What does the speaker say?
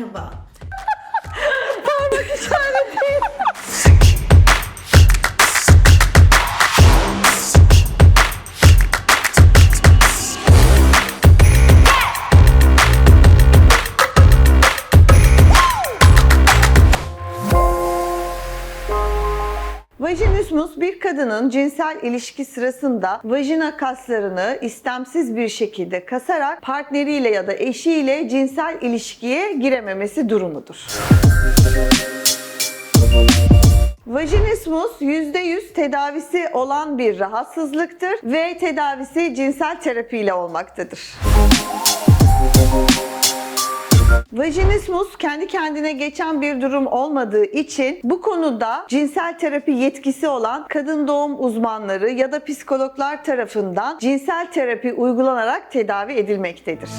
らば Vajinismus bir kadının cinsel ilişki sırasında vajina kaslarını istemsiz bir şekilde kasarak partneriyle ya da eşiyle cinsel ilişkiye girememesi durumudur. Vajinismus %100 tedavisi olan bir rahatsızlıktır ve tedavisi cinsel terapiyle olmaktadır. Vajinismus kendi kendine geçen bir durum olmadığı için bu konuda cinsel terapi yetkisi olan kadın doğum uzmanları ya da psikologlar tarafından cinsel terapi uygulanarak tedavi edilmektedir.